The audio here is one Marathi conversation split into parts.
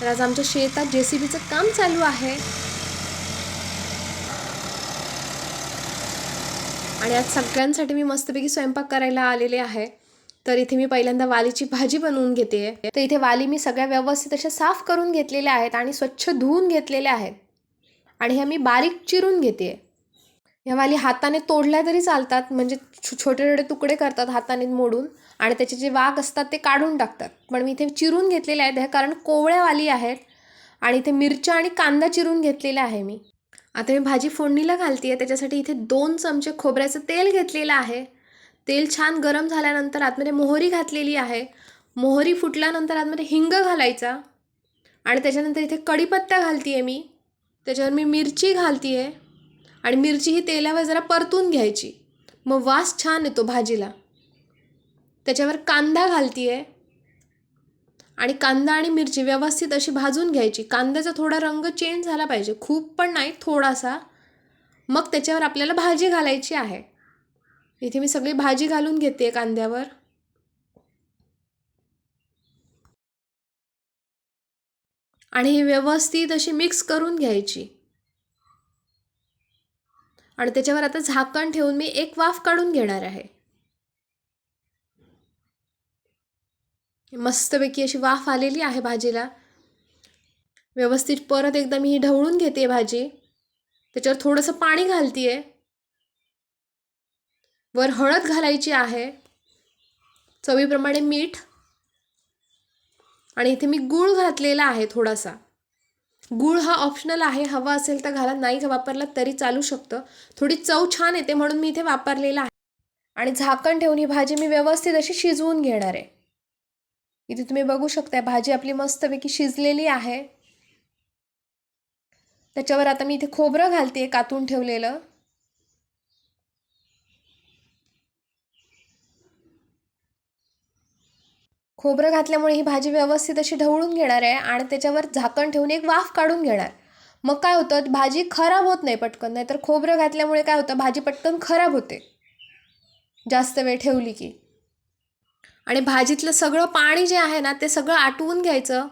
तर आज आमच्या शेतात जे सी बीचं काम चालू आहे. आणि आज सगळ्यांसाठी मी मस्तपैकी स्वयंपाक करायला आलेले आहे. तर इथे मी पहिल्यांदा वालीची भाजी बनवून घेते. तर इथे वाली मी सगळ्या व्यवस्थित अशा साफ करून घेतलेल्या आहेत आणि स्वच्छ धुवून घेतलेल्या आहेत. आणि ह्या मी बारीक चिरून घेते. ह्या वाली हाताने तोडल्या तरी चालतात म्हणजे छो- छोटे छोटे तुकडे करतात हाताने मोडून आणि त्याचे जे वाघ असतात ते काढून टाकतात. पण मी इथे चिरून घेतलेले आहेत ह्या कारण कोवळ्या वाली आहेत आणि इथे मिरच्या आणि कांदा चिरून घेतलेला आहे मी. आता मी भाजी फोडणीला घालते आहे त्याच्यासाठी इथे दोन चमचे खोबऱ्याचं तेल घेतलेलं आहे. तेल छान गरम झाल्यानंतर आतमध्ये मोहरी घातलेली आहे. मोहरी फुटल्यानंतर आतमध्ये हिंग घालायचा आणि त्याच्यानंतर इथे कढीपत्ता घालते आहे मी. त्याच्यावर मी मिरची घालते आहे आणि मिरची ही तेलावर जरा परतून घ्यायची. मग वास छान येतो भाजीला. त्याच्यावर कांदा घालते आहे आणि कांदा आणि मिरची व्यवस्थित अशी भाजून घ्यायची. कांद्याचा थोडा रंग चेंज झाला पाहिजे. खूप पण नाही थोडासा. मग त्याच्यावर आपल्याला भाजी घालायची आहे. इथे मी सगळी भाजी घालून घेते कांद्यावर. आणि ही व्यवस्थित अशी मिक्स करून घ्यायची. आणि त्याच्यावर आता झाकण ठेवून मी एक वाफ काढून घेणार आहे. मस्तपैकी अशी वाफ आलेली आहे भाजीला. व्यवस्थित परत एकदा मी ही ढवळून घेते भाजी. त्याच्यावर थोडंसं पाणी घालते आहे वर हळद घालायची आहे. चवीप्रमाणे मीठ. आणि इथे मी गूळ घातलेला आहे थोडासा. गूळ हा ऑप्शनल आहे हवा असेल तर घाला नाही वापरला तरी चालू शकतं. थोडी चव छान येते म्हणून मी इथे वापरलेला आहे. आणि झाकण ठेवून ही भाजी मी व्यवस्थित अशी शिजवून घेणार आहे. इथे तुम्ही बघू शकताय भाजी आपली मस्तपैकी शिजलेली आहे. त्याच्यावर आता मी इथे खोबरं घालते कातून ठेवलेलं. खोबरं घातल्यामुळे ही भाजी व्यवस्थित अशी ढवळून घेणार आहे आणि त्याच्यावर झाकण ठेवून एक वाफ काढून घेणार. मग काय होतं भाजी खराब होत नाही पटकन नाही तर खोबरं घातल्यामुळे काय होतं भाजी पटकन खराब होते. जास्त वेळ ठेवली की. आणि भाजीतलं सगळं पाणी जे आहे ना ते सगळं आटवून घ्यायचं.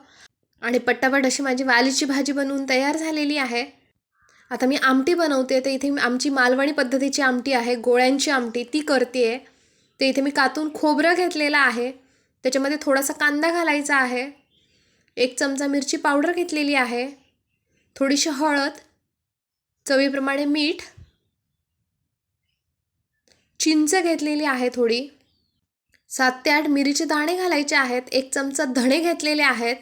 आणि पट्टापट अशी माझी वालीची भाजी बनवून तयार झालेली आहे. आता मी आमटी बनवते तर इथे आमची मालवणी पद्धतीची आमटी आहे गोळ्यांची आमटी ती करते आहे ते इथे मी कातून खोबरं घेतलेलं आहे. त्याच्यामध्ये थोडासा कांदा घालायचा आहे. एक चमचा मिरची पावडर घेतलेली आहे. थोडीशी हळद चवीप्रमाणे मीठ चिंच घेतलेली आहे थोडी. सात ते आठ मिरीचे दाणे घालायचे आहेत. एक चमचा धणे घेतलेले आहेत.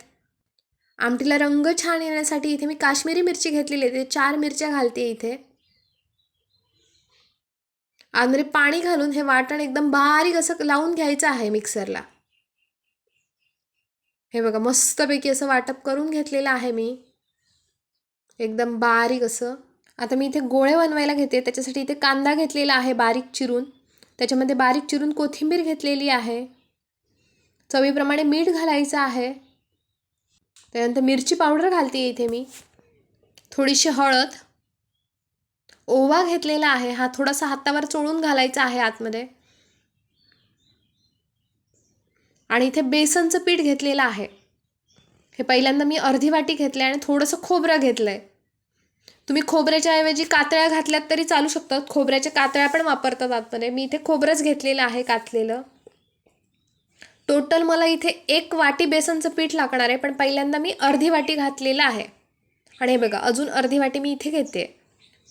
आमटीला रंग छान येण्यासाठी इथे मी काश्मीरी मिरची घेतलेली आहे. ते चार मिरच्या घालते इथे. आंध्रे पाणी घालून हे वाटण एकदम बारीक असं लावून घ्यायचं आहे मिक्सरला. हे बघा मस्तपैकी असं वाटप करून घेतलेलं आहे मी. एकदम बारीक असं. आता मी इथे गोळे बनवायला घेते. त्याच्यासाठी इथे कांदा घेतलेला आहे बारीक चिरून. त्याच्यामध्ये बारीक चिरून कोथिंबीर घेतलेली आहे. चवीप्रमाणे मीठ घालायचं आहे. त्यानंतर मिरची पावडर घालते इथे मी. थोडीशी हळद. ओवा घेतलेला आहे. हा थोडासा हातावर चोळून घालायचा आहे आतमध्ये. आणि इथे बेसनचं पीठ घेतलेलं आहे. हे पहिल्यांदा मी अर्धी वाटी घेतलं आणि थोडंसं खोबरं घेतलं आहे तुम्ही खोबऱ्याच्या ऐवजी कातळ्या घातल्यात तरी चालू शकतात खोबऱ्याच्या कातळ्या पण वापरतात आतमध्ये. मी इथे खोबरंच घेतलेलं आहे कातलेलं. टोटल मला इथे एक वाटी बेसनचं पीठ लागणार आहे पण पहिल्यांदा मी अर्धी वाटी घातलेलं आहे. आणि हे बघा अजून अर्धी वाटी मी इथे घेते.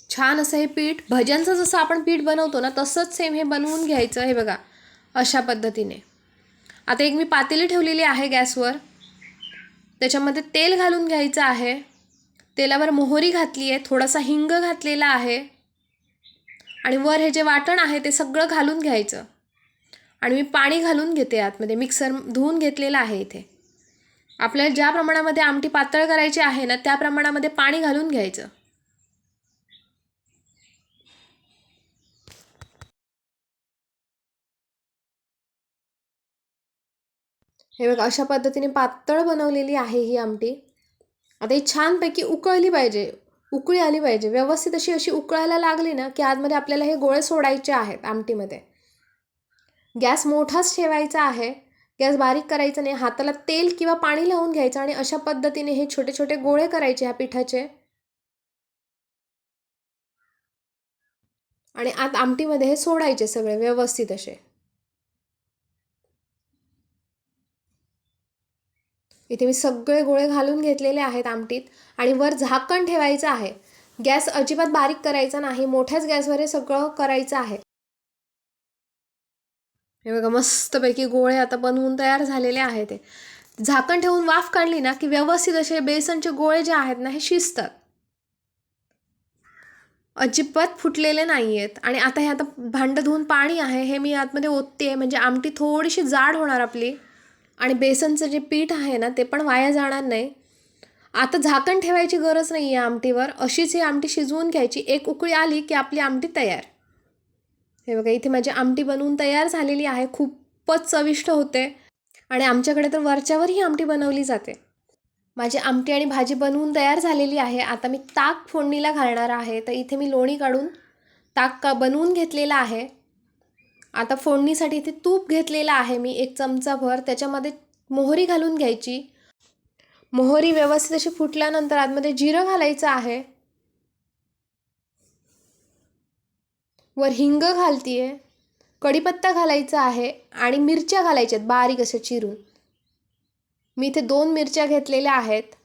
छान असं हे पीठ भज्यांचं जसं आपण पीठ बनवतो ना तसंच सेम हे बनवून घ्यायचं हे बघा अशा पद्धतीने. आता एक मी पातेली ठेवलेली आहे गॅसवर. त्याच्यामध्ये तेल घालून घ्यायचं आहे. तेलावर मोहरी घातली आहे थोडासा हिंग घातलेला आहे. आणि वर हे जे वाटण आहे ते सगळं घालून घ्यायचं. आणि मी पाणी घालून घेते आतमध्ये मिक्सर धुवून घेतलेलं आहे इथे. आपल्याला ज्या प्रमाणामध्ये आमटी पातळ करायची आहे ना त्या प्रमाणामध्ये पाणी घालून घ्यायचं. हे बघा अशा पद्धतीने पातळ बनवलेली आहे ही आमटी. आता ही छानपैकी उकळली पाहिजे उकळी आली पाहिजे. व्यवस्थित अशी अशी उकळायला लागली ना की आतमध्ये आपल्याला हे गोळे सोडायचे आहेत आमटीमध्ये. गॅस मोठाच ठेवायचा आहे. गॅस बारीक करायचा नाही. हाताला तेल किंवा पाणी लावून घ्यायचं आणि अशा पद्धतीने हे छोटे छोटे गोळे करायचे ह्या पिठाचे. आणि आत आमटीमध्ये हे सोडायचे सगळे व्यवस्थित असे. इथे मी सगळे गोळे घालून घेतलेले आहेत आमटीत आणि वर झाकण ठेवायचं आहे. गॅस अजिबात बारीक करायचा नाही मोठ्याच गॅसवर हे सगळं करायचं आहे. हे बघा मस्तपैकी गोळे आता बनवून तयार झालेले आहेत ते. झाकण ठेवून वाफ काढली ना की व्यवस्थित असे बेसनचे गोळे जे आहेत ना हे शिजतात. अजिबात फुटलेले नाही आहेत आणि आता हे आता भांडं धुवून पाणी आहे हे मी आतमध्ये ओतते म्हणजे आमटी थोडीशी जाड होणार आपली. आणि बेसनचं जे पीठ आहे ना ते पण वाया जाणार नाही. आता झाकण ठेवायची गरज नाही आहे आमटीवर. अशीच ही आमटी शिजवून घ्यायची. एक उकळी आली की आपली आमटी तयार. हे बघा इथे माझी आमटी बनवून तयार झालेली आहे. खूपच चविष्ट होते. आणि आमच्याकडे तर वरच्यावर ही आमटी बनवली जाते. माझी आमटी आणि भाजी बनवून तयार झालेली आहे. आता मी ताक फोडणीला घालणार आहे. तर इथे मी लोणी काढून ताक का बनवून घेतलेलं आहे. आता फोडणीसाठी इथे तूप घेतलेलं आहे मी एक चमचाभर. त्याच्यामध्ये मोहरी घालून घ्यायची. मोहरी व्यवस्थित अशी फुटल्यानंतर आतमध्ये जिरं घालायचं आहे. वर हिंग घालतीये. कढीपत्ता घालायचा आहे आणि मिरच्या घालायच्या आहेत बारीक असे चिरून. मी इथे दोन मिरच्या घेतलेल्या आहेत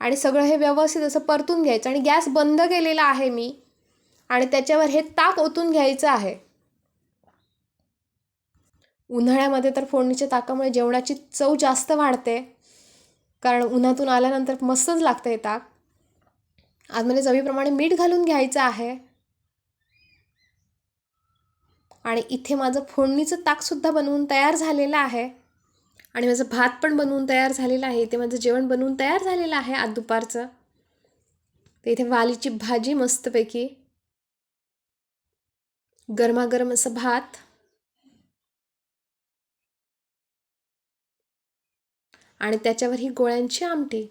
आणि सगळं हे व्यवस्थित असं परतून घ्यायचं आणि गॅस बंद केलेला आहे मी आणि त्याच्यावर हे ताक ओतून घ्यायचं आहे. उन्हाळ्यामध्ये तर फोडणीच्या ताकामुळे जेवणाची चव जास्त वाढते. कारण उन्हातून आल्यानंतर मस्तच लागतं हे ताक. आतमध्ये चवीप्रमाणे मीठ घालून घ्यायचं आहे. आणि इथे माझं फोडणीचं ताकसुद्धा बनवून तयार झालेलं आहे. आणि माझं भात पण बनवून तयार झालेलं आहे. इथे माझं जेवण बनवून तयार झालेलं आहे आज दुपारचं. तर इथे वालीची भाजी मस्तपैकी. गरमागरम असं भात. आणि त्याच्यावर ही गोळ्यांची आमटी.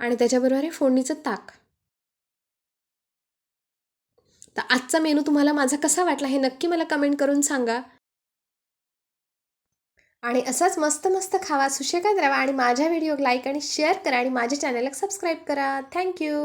आणि त्याच्याबरोबर हे फोडणीचं ताक. तर आजचा मेनू तुम्हाला माझा कसा वाटला हे नक्की मला कमेंट करून सांगा. आणि असाच मस्त मस्त खावा सुशेखात राहा आणि माझ्या व्हिडिओ लाईक आणि शेअर करा आणि माझ्या चॅनलला सबस्क्राईब करा. थँक्यू.